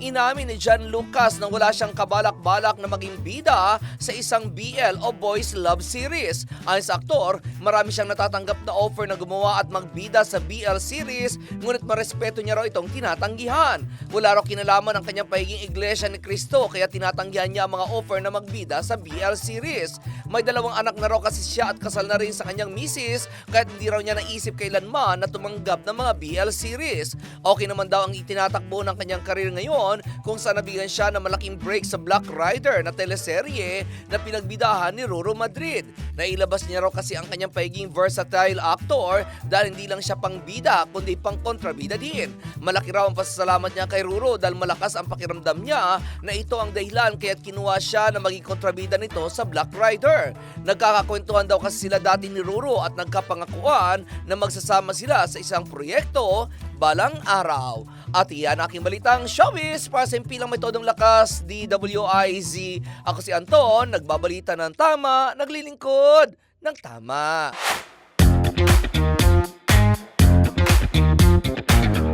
Inamin ni John Lucas na wala siyang kabalak-balak na maging bida sa isang BL o Boys Love Series. Ayon sa aktor, marami siyang natatanggap na offer na gumawa at magbida sa BL series, ngunit marespeto niya raw itong tinatanggihan. Wala raw kinalaman ang kanyang pagiging iglesia ni Cristo kaya tinatanggihan niya ang mga offer na magbida sa BL series. May dalawang anak na raw kasi siya at kasal na rin sa kanyang misis kahit hindi raw niya naisip kailanman na tumanggap ng mga BL series. Okay naman daw ang itinatakbo ng kanyang karir ngayon kung saan nabigyan siya ng malaking break sa Black Rider na teleserye na pinagbidahan ni Roro Madrid. Nailabas niya raw kasi ang kanyang pagiging versatile actor dahil hindi lang siya pang bida kundi pang kontrabida din. Malaki raw ang pasasalamat niya kay Ruro dahil malakas ang pakiramdam niya na ito ang dahilan kaya't kinuha siya na maging kontrabida nito sa Black Rider. Nagkakakwentuhan daw kasi sila dati ni Ruro at nagkapangakuan na magsasama sila sa isang proyekto balang araw. At iyan aking balitang showbiz para sa impilang may todong lakas DWIZ. Ako si Anton, nagbabalita ng tama, naglilingkod ng tama.